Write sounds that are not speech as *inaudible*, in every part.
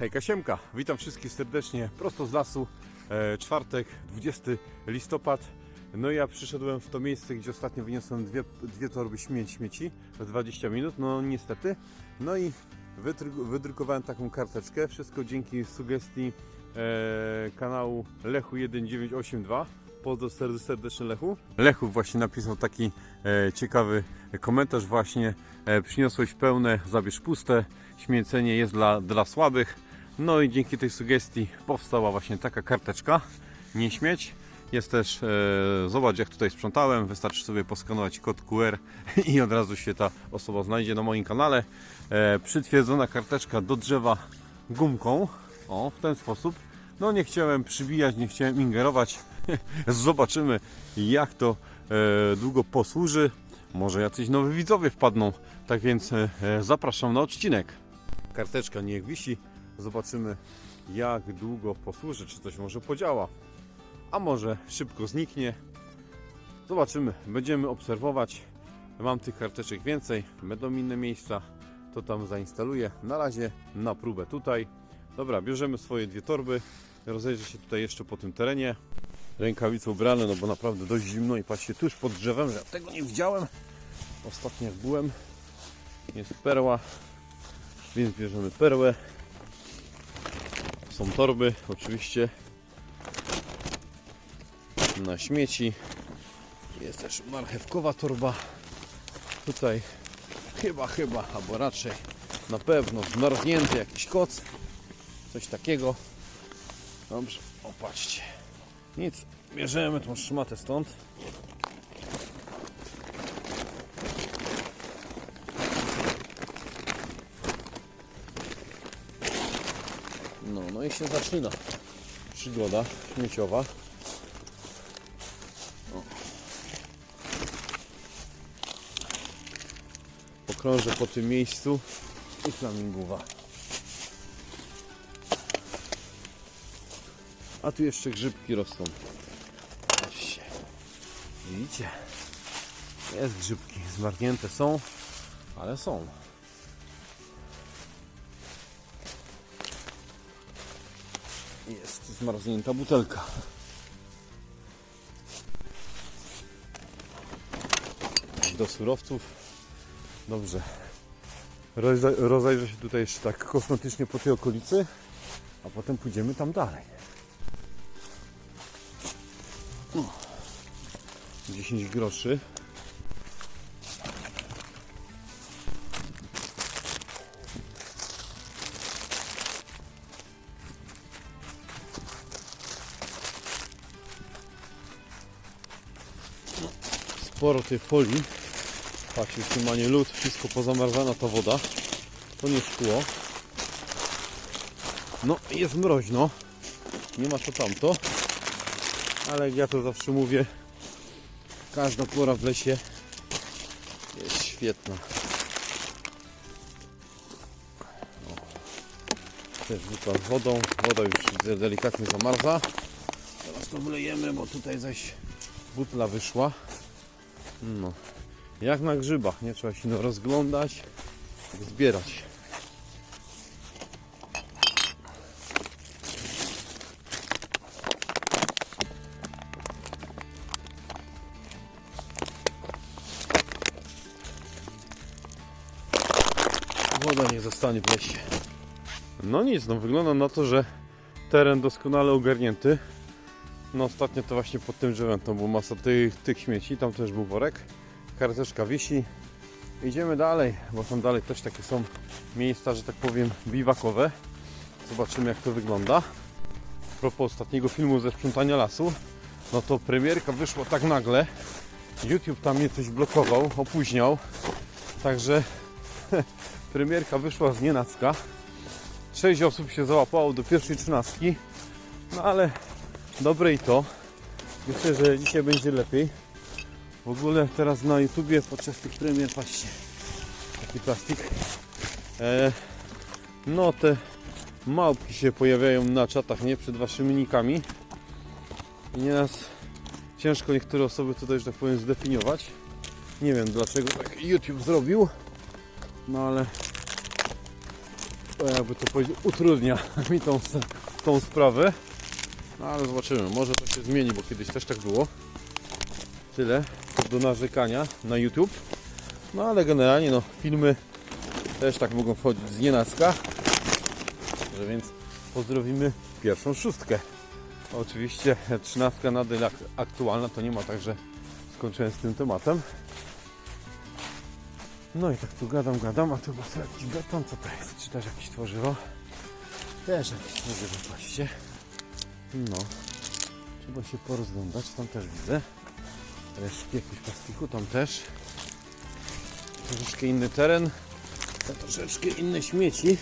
Hejka Siemka, witam wszystkich serdecznie prosto z lasu. E, czwartek, 20 listopad. No ja przyszedłem w to miejsce, gdzie ostatnio wyniosłem dwie, dwie torby śmie śmieci w 20 minut, no niestety. No i wydrukowałem taką karteczkę, wszystko dzięki sugestii e, kanału Lechu1982. Pozdro serd- serdeczny Lechu. Lechu właśnie napisał taki e, ciekawy komentarz właśnie. E, przyniosłeś pełne, zabierz puste. Śmiecenie jest dla, dla słabych. No i dzięki tej sugestii powstała właśnie taka karteczka. Nie śmieć. Jest też, e, zobacz jak tutaj sprzątałem. Wystarczy sobie poskanować kod QR *laughs* i od razu się ta osoba znajdzie na moim kanale. E, przytwierdzona karteczka do drzewa gumką. O, w ten sposób. No nie chciałem przybijać, nie chciałem ingerować. *laughs* Zobaczymy jak to e, długo posłuży. Może jacyś nowi widzowie wpadną. Tak więc e, e, zapraszam na odcinek. Karteczka niech wisi. Zobaczymy jak długo posłuży, czy coś może podziała. A może szybko zniknie. Zobaczymy, będziemy obserwować. Mam tych karteczek więcej, będą inne miejsca, to tam zainstaluję. Na razie na próbę tutaj. Dobra, bierzemy swoje dwie torby. Rozejrzę się tutaj jeszcze po tym terenie. Rękawice ubrane, no bo naprawdę dość zimno i patrzcie tuż pod drzewem, że tego nie widziałem. Ostatnio jak byłem, jest perła, więc bierzemy perłę. Są torby, oczywiście, na śmieci. Jest też marchewkowa torba. Tutaj chyba, chyba, albo raczej na pewno zmarznięty jakiś koc. Coś takiego. Dobrze, opatrzcie. Nic, bierzemy tą szmatę stąd. No, no i się zaczyna przygoda śmieciowa. O. Pokrążę po tym miejscu i flamingowa. A tu jeszcze grzybki rosną. Widzicie? Jest grzybki. Zmarnięte są, ale są. Jest zmarznięta butelka. Do surowców. Dobrze. Rozej- Rozejrzę się tutaj jeszcze tak kosmetycznie po tej okolicy, a potem pójdziemy tam dalej. O. 10 groszy. Sporo tej folii. Patrzcie, tu ma nie lód, wszystko pozamarzana ta woda. To nie szkło. No, jest mroźno. Nie ma co tamto. Ale jak ja to zawsze mówię, każda pora w lesie jest świetna. Też wykład wodą. Woda już delikatnie zamarza. Teraz to wlejemy, bo tutaj zaś butla wyszła. No, jak na grzybach, nie trzeba się rozglądać, zbierać. Woda nie zostanie w lesie. No nic, no wygląda na to, że teren doskonale ogarnięty. No ostatnio to właśnie pod tym drzewem to była masa tych, tych śmieci, tam też był worek. Karteczka wisi. Idziemy dalej, bo tam dalej też takie są miejsca, że tak powiem, biwakowe. Zobaczymy jak to wygląda. A propos ostatniego filmu ze sprzątania lasu, no to premierka wyszła tak nagle. YouTube tam mnie coś blokował, opóźniał. Także *laughs* premierka wyszła z nienacka. Sześć osób się załapało do pierwszej trzynastki. No ale dobre i to. Myślę, że dzisiaj będzie lepiej. W ogóle teraz na YouTubie podczas tych premier, patrzcie, taki plastik. E, no te małpki się pojawiają na czatach, nie? Przed waszymi nikami. I nieraz ciężko niektóre osoby tutaj, że tak powiem, zdefiniować. Nie wiem dlaczego tak YouTube zrobił. No ale jakby to powiedzieć, utrudnia *laughs* mi tą, tą sprawę. No ale zobaczymy, może to się zmieni, bo kiedyś też tak było. Tyle do narzekania na YouTube. No ale generalnie no, filmy też tak mogą wchodzić z nienacka. Że więc pozdrowimy pierwszą szóstkę. Oczywiście trzynastka nadal ak- aktualna, to nie ma tak, że skończyłem z tym tematem. No i tak tu gadam, gadam, a tu chyba jakiś beton, co to jest? Czy też jakieś tworzywo? Też jakieś tworzywo, patrzcie. No, trzeba się porozglądać, tam też widzę. Resztki jakiegoś plastiku, tam też. Troszeczkę inny teren, troszeczkę inne śmieci.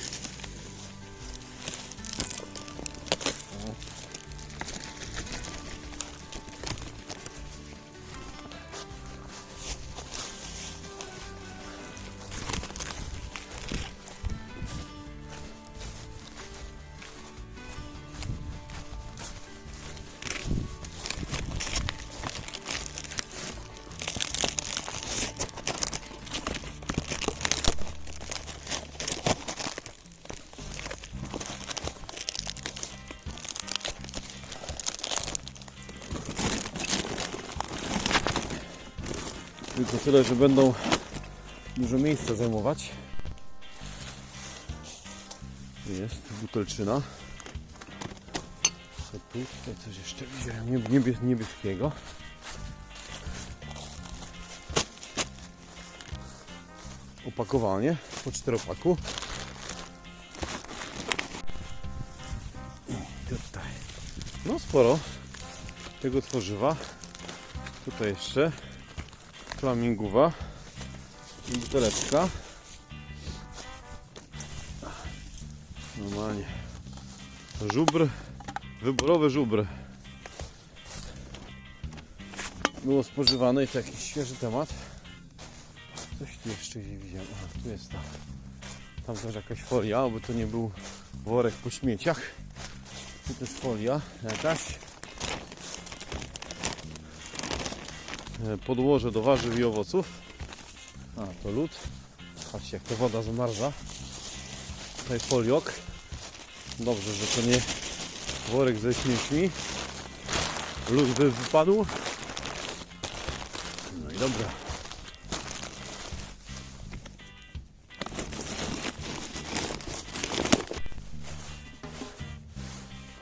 Tyle, że będą dużo miejsca zajmować. Jest butelczyna. Co tu? Tutaj coś jeszcze widziałem niebie- niebieskiego. Opakowanie po czteropaku. I tutaj. No sporo tego tworzywa. Tutaj jeszcze flamingowa i buteleczka. Normalnie. Żubr, wyborowy żubr. Było spożywane i to jakiś świeży temat. Coś tu jeszcze gdzieś widziałem. Aha, tu jest ta. Tam też jakaś folia, aby to nie był worek po śmieciach. Tu też folia jakaś. Podłoże do warzyw i owoców. A, to lód. Patrzcie, jak ta woda zamarza. Tutaj foliok. Dobrze, że to nie worek ze śmiecimi. Lód by wypadł. No i dobra.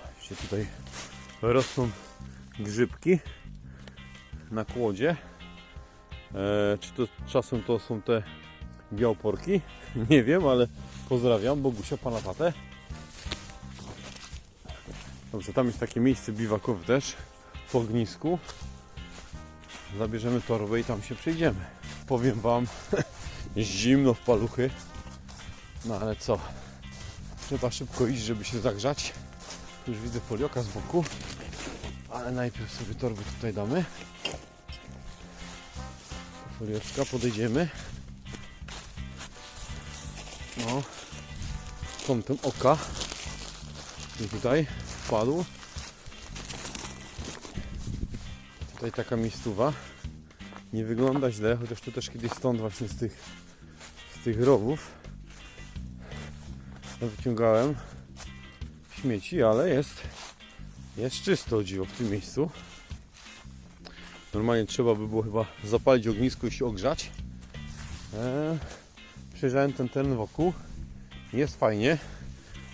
Patrzcie, tutaj rosną grzybki na kłodzie. E, czy to czasem to są te białporki? *laughs* Nie wiem, ale pozdrawiam Bogusia, pana tatę. Dobrze, tam jest takie miejsce biwakowe też w ognisku. Zabierzemy torbę i tam się przejdziemy. Powiem wam, *laughs* zimno w paluchy. No ale co? Trzeba szybko iść, żeby się zagrzać. Już widzę folioka z boku. Ale najpierw sobie torby tutaj damy. Folieczka, podejdziemy. No. Kątem oka. I tutaj wpadł. Tutaj taka miejscowa. Nie wygląda źle, chociaż tu też kiedyś stąd właśnie z tych, z tych rowów wyciągałem śmieci, ale jest jest czysto dziwo w tym miejscu. Normalnie trzeba by było chyba zapalić ognisko i się ogrzać. Eee, przejrzałem ten teren wokół. Jest fajnie.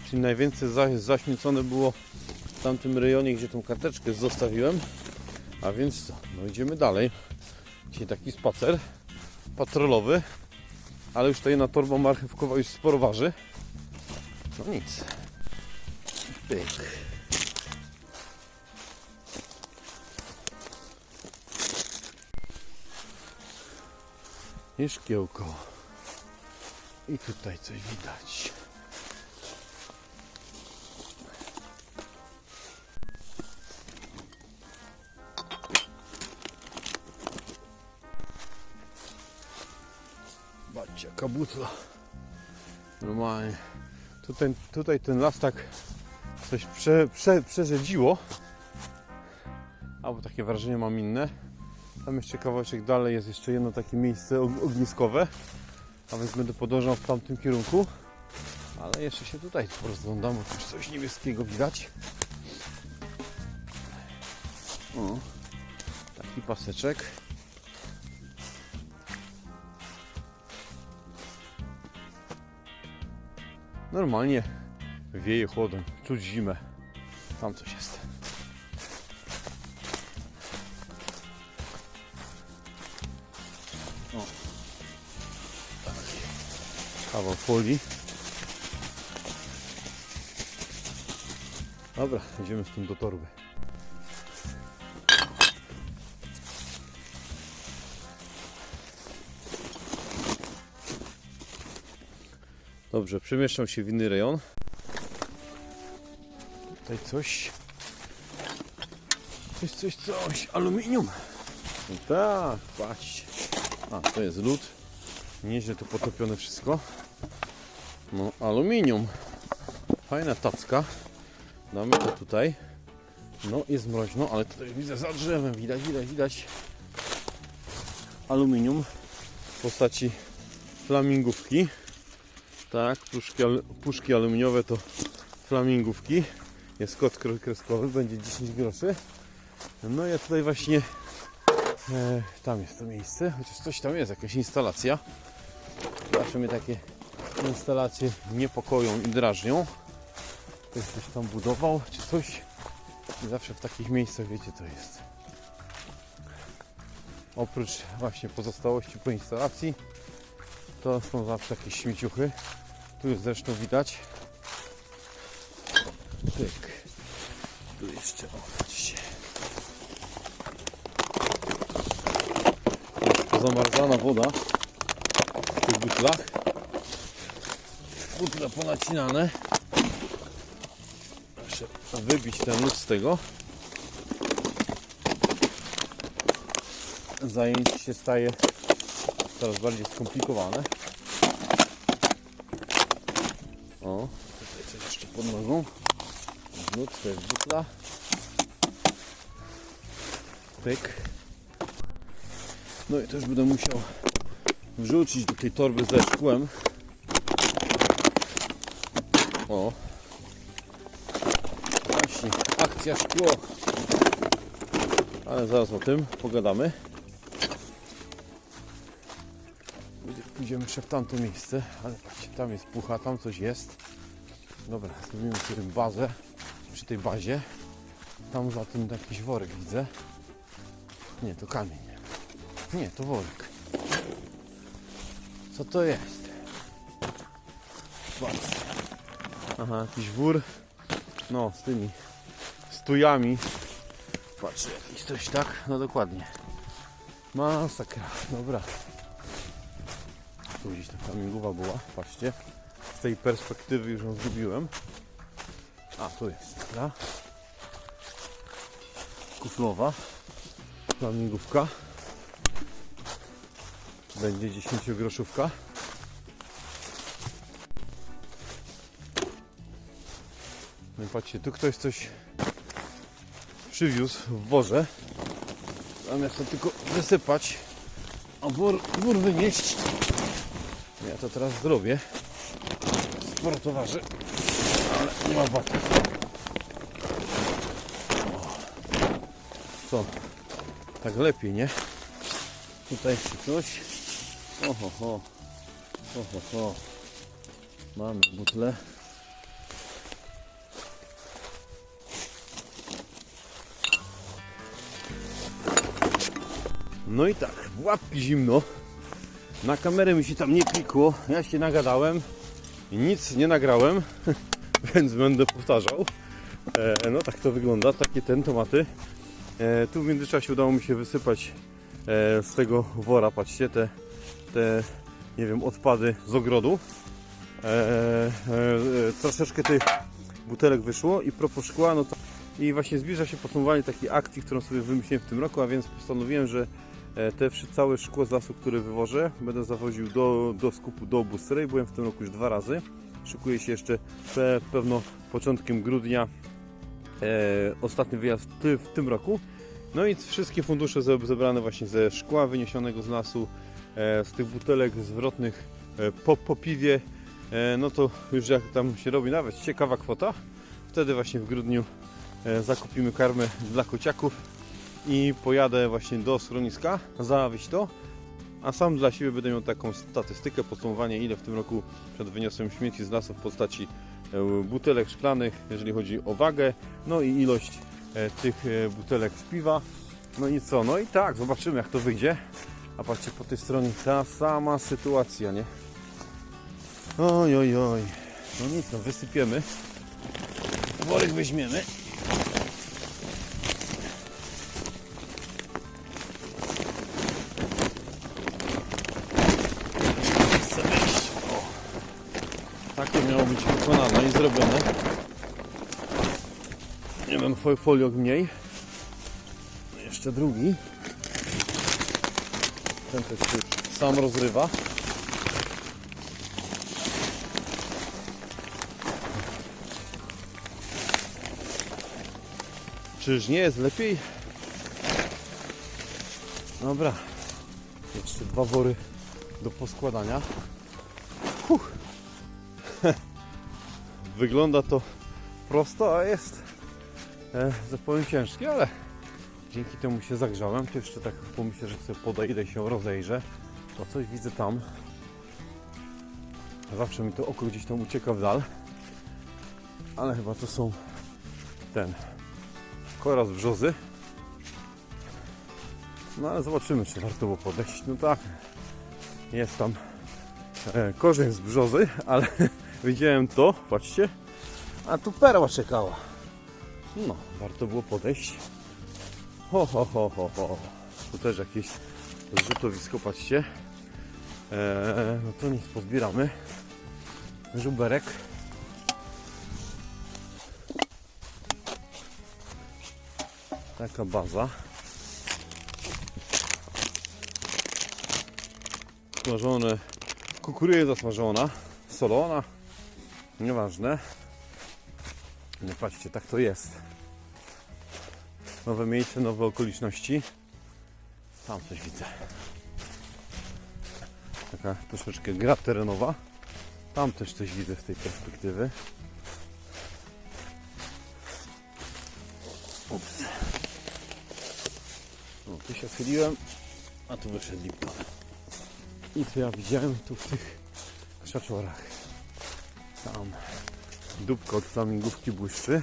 Czyli najwięcej za, zaśmiecone było w tamtym rejonie, gdzie tą karteczkę zostawiłem. A więc co? No idziemy dalej. Dzisiaj taki spacer patrolowy. Ale już ta jedna torba marchewkowa już sporo waży. No nic. Pyk. I szkiełko. I tutaj coś widać. Zobaczcie, jaka butla. Normalnie. Tutaj, tutaj ten las tak coś prze, prze, przerzedziło. Albo takie wrażenie mam inne. Tam jeszcze kawałeczek dalej jest jeszcze jedno takie miejsce og- ogniskowe. A więc będę podążał w tamtym kierunku. Ale jeszcze się tutaj rozglądam, bo już coś niebieskiego widać. O, taki paseczek. Normalnie wieje chłodem, czuć zimę. Tam coś jest. Kawał folii. Dobra, idziemy z tym do torby. Dobrze, przemieszczam się w inny rejon. Tutaj coś. Coś, coś, coś. Aluminium. No tak, patrzcie. A, to jest lód. Nieźle to potopione wszystko. No, aluminium. Fajna tacka. Damy to tutaj. No, jest mroźno, ale tutaj widzę za drzewem. Widać, widać, widać. Aluminium w postaci flamingówki. Tak, puszki, puszki aluminiowe to flamingówki. Jest kod kre- kreskowy, będzie 10 groszy. No ja tutaj właśnie e, tam jest to miejsce, chociaż coś tam jest, jakaś instalacja. Zawsze mnie takie instalacje niepokoją i drażnią. Ktoś coś tam budował, czy coś. I zawsze w takich miejscach wiecie co jest. Oprócz właśnie pozostałości po instalacji, to są zawsze jakieś śmieciuchy. Tu jest zresztą widać. Pyk. Tu jeszcze, o, patrzcie. Jest pozamarzana woda w tych butlach. Butle ponacinane. Muszę wybić ten lód z tego. Zajęcie się staje coraz bardziej skomplikowane. O, tutaj coś jeszcze pod nogą. Lód to jest butla. Pyk. No i też będę musiał wrzucić do tej torby ze szkłem. O. Właśnie, akcja szkło. Ale zaraz o tym pogadamy. Pójdziemy jeszcze w tamto miejsce, ale patrzcie, tam jest pucha, tam coś jest. Dobra, zrobimy sobie bazę przy tej bazie. Tam za tym jakiś worek widzę. Nie, to kamień. Nie, to worek. Co to jest? Patrz. Aha, jakiś wór. No, z tymi stujami. Patrzę, jakiś coś tak? No dokładnie. Masakra, dobra. Tu gdzieś ta flamingowa była, patrzcie. Z tej perspektywy już ją zgubiłem. A, tu jest, dobra. Kuflowa. Flamingówka. Będzie 10 groszówka. No patrzcie, tu ktoś coś przywiózł w worze. Zamiast to tylko wysypać, a wór, wór wynieść. Ja to teraz zrobię. Sporo to ale nie ma. Co? Tak lepiej, nie? Tutaj jeszcze coś. Oho, ho. Oho, ho. Mamy butlę. No i tak, w łapki zimno. Na kamerę mi się tam nie klikło, ja się nagadałem nic nie nagrałem, *laughs* więc będę powtarzał. E, no tak to wygląda, takie ten tomaty. E, tu w międzyczasie udało mi się wysypać e, z tego wora, patrzcie, te, te nie wiem, odpady z ogrodu. E, e, e, troszeczkę tych butelek wyszło i propos szkła, no to i właśnie zbliża się podsumowanie takiej akcji, którą sobie wymyśliłem w tym roku, a więc postanowiłem, że te wszy- całe szkło z lasu, które wywożę, będę zawoził do, do skupu do Bustery. Byłem w tym roku już dwa razy. Szykuję się jeszcze pe, pewno początkiem grudnia e, ostatni wyjazd ty, w tym roku. No i wszystkie fundusze ze- zebrane właśnie ze szkła wyniesionego z lasu, e, z tych butelek zwrotnych e, po, po piwie e, no to już jak tam się robi nawet ciekawa kwota, wtedy właśnie w grudniu e, zakupimy karmę dla kociaków i pojadę właśnie do schroniska zawieźć to, a sam dla siebie będę miał taką statystykę, podsumowanie ile w tym roku przed wyniosłem śmieci z lasu w postaci e, butelek szklanych, jeżeli chodzi o wagę, no i ilość e, tych e, butelek z piwa. No i co? No i tak, zobaczymy jak to wyjdzie. A patrzcie, po tej stronie ta sama sytuacja, nie? Oj, oj, oj. No nic, no wysypiemy. Worek weźmiemy. Foliok mniej. Jeszcze drugi. Ten też już sam rozrywa. Czyż nie jest lepiej? Dobra. Jeszcze dwa wory do poskładania. *laughs* Wygląda to prosto, a jest e, że powiem ciężkie, ale dzięki temu się zagrzałem. To jeszcze tak pomyślę, że sobie podejdę się rozejrzę. To coś widzę tam. Zawsze mi to oko gdzieś tam ucieka w dal. Ale chyba to są ten kora z brzozy. No ale zobaczymy, czy warto było podejść. No tak, jest tam e, korzeń z brzozy, ale *laughs* widziałem to, patrzcie, a tu perła czekała. No, warto było podejść. Ho, ho, ho, ho, ho. Tu też jakieś zrzutowisko, patrzcie. Eee, no to nic, pozbieramy. Żuberek. Taka baza. Smażone. Kukurydza smażona. Solona. Nieważne. No patrzcie, tak to jest. Nowe miejsce, nowe okoliczności. Tam coś widzę. Taka troszeczkę gra terenowa. Tam też coś widzę z tej perspektywy. Ups. O, tu się schyliłem, a tu wyszedł lipka. I co ja widziałem tu w tych krzaczorach. Tam dupko od flamingówki błyszczy.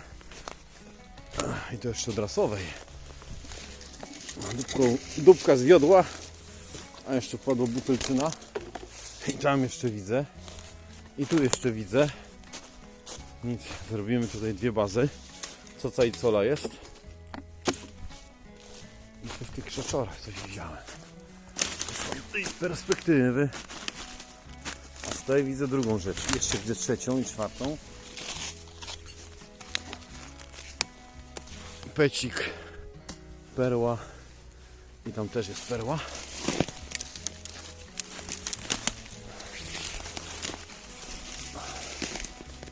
I to jeszcze od rasowej. Dupką, dupka zwiodła, a jeszcze wpadła butelczyna. I tam jeszcze widzę. I tu jeszcze widzę. Nic, zrobimy tutaj dwie bazy. Coca i cola jest. I tu w tych krzaczorach coś widziałem. Tej perspektywy. A z tej widzę drugą rzecz. Jeszcze widzę trzecią i czwartą. Pecik, perła i tam też jest perła.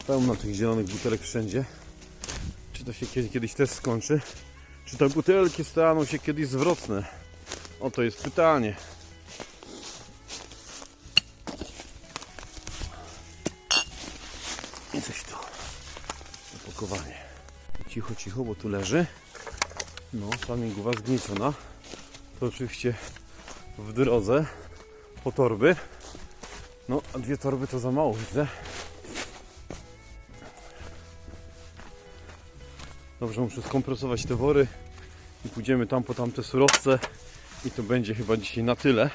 Pełno tych zielonych butelek wszędzie. Czy to się kiedy- kiedyś też skończy? Czy te butelki staną się kiedyś zwrotne? Oto jest pytanie. I coś tu. Opakowanie. Cicho, cicho, bo tu leży. No, flamingowa zgnieciona. To oczywiście w drodze po torby. No, a dwie torby to za mało widzę. Dobrze, muszę skompresować te wory i pójdziemy tam po tamte surowce i to będzie chyba dzisiaj na tyle.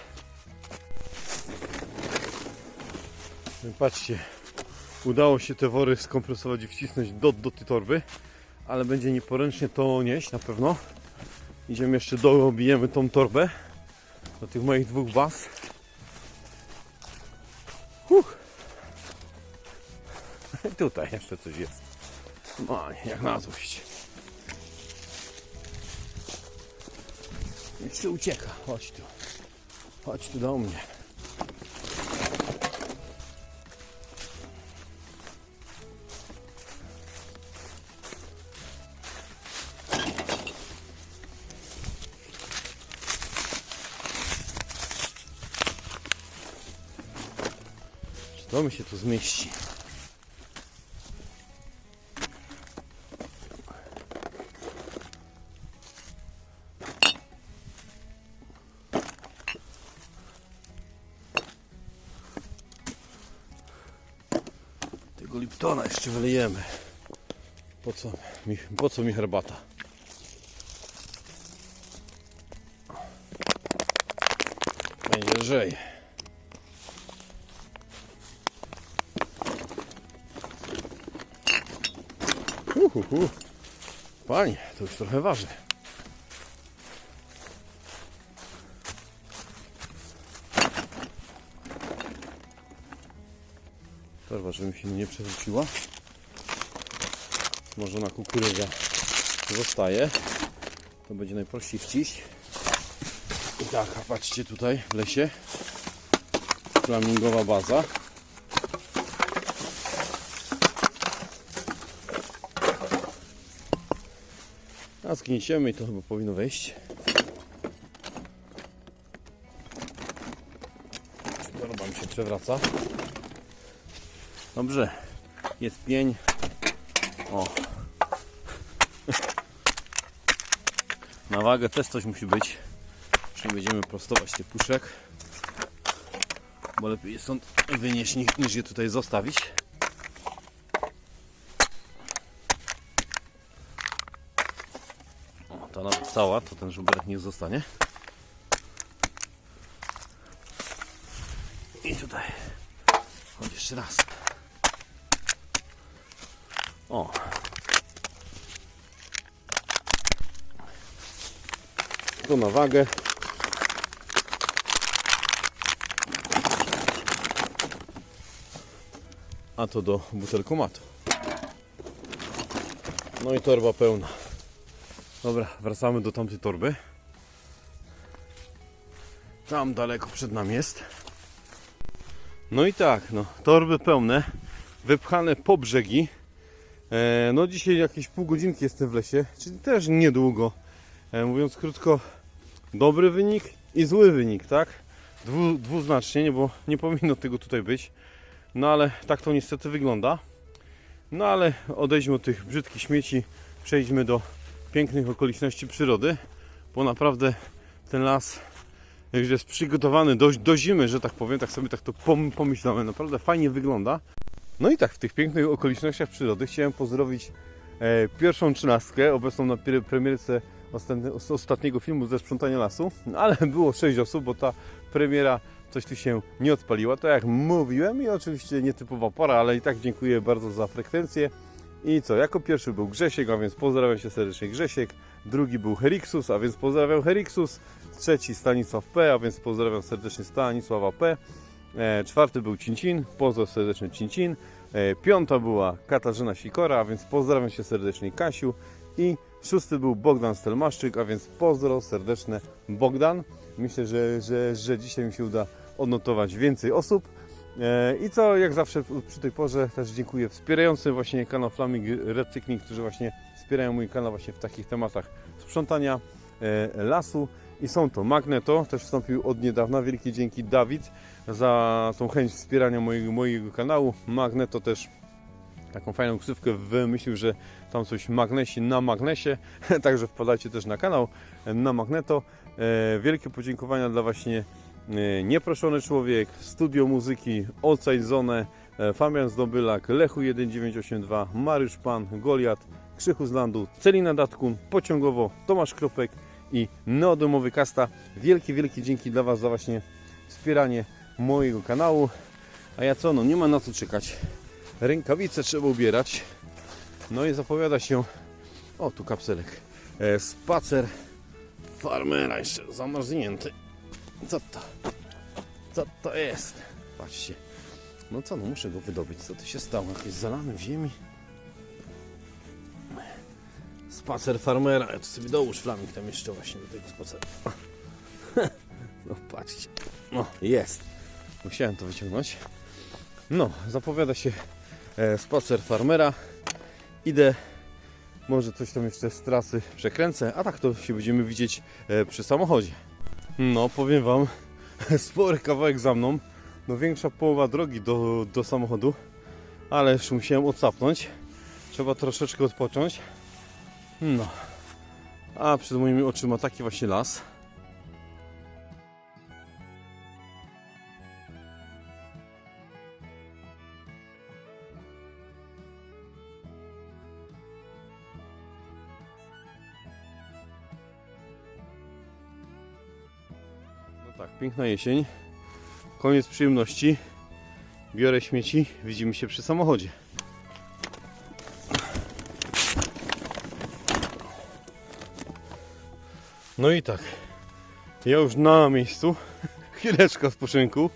Patrzcie, udało się te wory skompresować i wcisnąć do, do tej torby, ale będzie nieporęcznie to nieść na pewno. Idziemy jeszcze do, obijemy tą torbę do tych moich dwóch baz. Huh. *laughs* Tutaj jeszcze coś jest. No, jak na złość. Jeszcze ucieka. Chodź tu. Chodź tu do mnie. To mi się tu zmieści. Tego Liptona jeszcze wylejemy. Po co mi, po co mi herbata? Będzie lżej. Uhuhu. Panie, to już trochę waży. Torba, żeby mi się nie przewróciła. Może na kukurydza zostaje. To będzie najprościej wciść. I tak, patrzcie tutaj w lesie. Flamingowa baza. A zgnieciemy i to chyba powinno wejść. Torba mi się przewraca. Dobrze. Jest pień. O. Na wagę też coś musi być. Czy będziemy prostować tych puszek. Bo lepiej je stąd wynieść niż je tutaj zostawić. O, ta nawet cała, to ten żuberek nie zostanie. I tutaj. Chodź jeszcze raz. O. To na wagę. A to do butelkomatu. No i torba pełna. Dobra, wracamy do tamtej torby. Tam daleko przed nami jest. No i tak, no, torby pełne, wypchane po brzegi. E, no dzisiaj jakieś pół godzinki jestem w lesie, czyli też niedługo. E, mówiąc krótko, dobry wynik i zły wynik, tak? Dwu, dwuznacznie, nie, bo nie powinno tego tutaj być. No ale tak to niestety wygląda. No ale odejdźmy od tych brzydkich śmieci, przejdźmy do pięknych okoliczności przyrody, bo naprawdę ten las już jest przygotowany do, do zimy, że tak powiem, tak sobie tak to pom- pomyślałem, naprawdę fajnie wygląda. No i tak, w tych pięknych okolicznościach przyrody chciałem pozdrowić e, pierwszą trzynastkę, obecną na pre- premierce ostatnie, os- ostatniego filmu ze sprzątania lasu, no, ale *laughs* było 6 osób, bo ta premiera coś tu się nie odpaliła, to jak mówiłem i oczywiście nietypowa pora, ale i tak dziękuję bardzo za frekwencję. I co, jako pierwszy był Grzesiek, a więc pozdrawiam się serdecznie Grzesiek, drugi był Heriksus, a więc pozdrawiam Heriksus, trzeci Stanisław P, a więc pozdrawiam serdecznie Stanisława P, e, czwarty był Cincin, pozdrawiam serdecznie Cincin, e, piąta była Katarzyna Sikora, a więc pozdrawiam się serdecznie Kasiu. I szósty był Bogdan Stelmaszczyk, a więc pozdro serdeczne Bogdan. Myślę, że, że, że dzisiaj mi się uda odnotować więcej osób. E, I co, jak zawsze przy tej porze też dziękuję wspierającym właśnie kanał Flaming Recykling, którzy właśnie wspierają mój kanał właśnie w takich tematach sprzątania e, lasu. I są to Magneto, też wstąpił od niedawna. Wielkie dzięki Dawid za tą chęć wspierania mojego, mojego kanału. Magneto też taką fajną ksywkę wymyślił, że tam coś magnesi na magnesie, *laughs* także wpadajcie też na kanał na Magneto. E, Wielkie podziękowania dla właśnie e, Nieproszony Człowiek, Studio Muzyki, Outside Zone, e, Fabian Zdobylak, Lechu 1982, Mariusz Pan, Goliat, Krzychu z Landu, Celina Datkun, Pociągowo, Tomasz Kropek i Neodomowy Kasta. Wielkie, wielkie dzięki dla Was za właśnie wspieranie mojego kanału. A ja co, no nie ma na co czekać. Rękawice trzeba ubierać. No i zapowiada się, o tu kapselek, e, spacer farmera jeszcze zamarznięty. Co to? Co to jest? Patrzcie. No co, no muszę go wydobyć. Co tu się stało? Jakieś zalane w ziemi? Spacer farmera. Ja to sobie dołóż flamik tam jeszcze właśnie do tego spaceru. *laughs* No patrzcie. No, jest. Musiałem to wyciągnąć. No, zapowiada się e, spacer farmera. Idę, może coś tam jeszcze z trasy przekręcę, a tak to się będziemy widzieć e, przy samochodzie. No, powiem Wam, *laughs* spory kawałek za mną. no większa połowa drogi do, do samochodu, ale już musiałem odsapnąć. Trzeba troszeczkę odpocząć. No. A przed moimi oczyma taki właśnie las. No tak, piękna jesień. Koniec przyjemności. Biorę śmieci. Widzimy się przy samochodzie. No i tak. Ja już na miejscu. *laughs* Chwileczka spoczynku.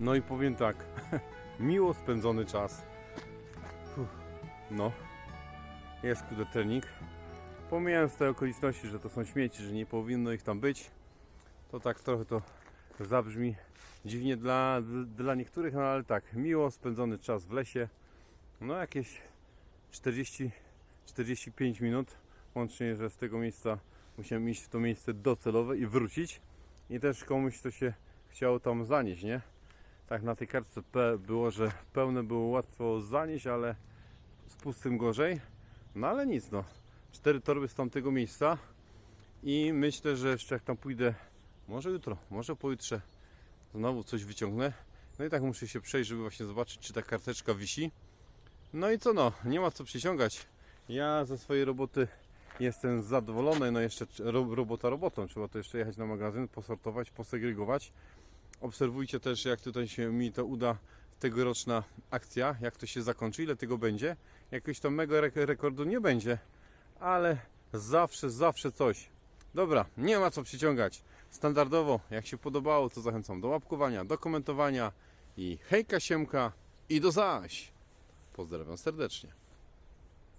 No i powiem tak. *laughs* Miło spędzony czas. No. Jest kudę trening. Pomijając te okoliczności, że to są śmieci, że nie powinno ich tam być, to tak trochę to zabrzmi dziwnie dla, dla niektórych, no ale tak, miło spędzony czas w lesie, no jakieś 40-45 minut, łącznie, że z tego miejsca musiałem iść w to miejsce docelowe i wrócić. I też komuś to się chciało tam zanieść, nie? Tak na tej kartce P było, że pełne było łatwo zanieść, ale z pustym gorzej, no ale nic no cztery torby z tamtego miejsca i myślę, że jeszcze jak tam pójdę, może jutro, może pojutrze znowu coś wyciągnę. No i tak muszę się przejść, żeby właśnie zobaczyć, czy ta karteczka wisi. No i co no, nie ma co przyciągać. Ja ze swojej roboty jestem zadowolony, no jeszcze ro- robota robotą. Trzeba to jeszcze jechać na magazyn, posortować, posegregować. Obserwujcie też, jak tutaj się mi to uda tegoroczna akcja, jak to się zakończy, ile tego będzie. Jakiegoś tam mega rek- rekordu nie będzie, ale zawsze, zawsze coś. Dobra, nie ma co przyciągać. Standardowo, jak się podobało, to zachęcam do łapkowania, do komentowania i hejka siemka i do zaś. Pozdrawiam serdecznie.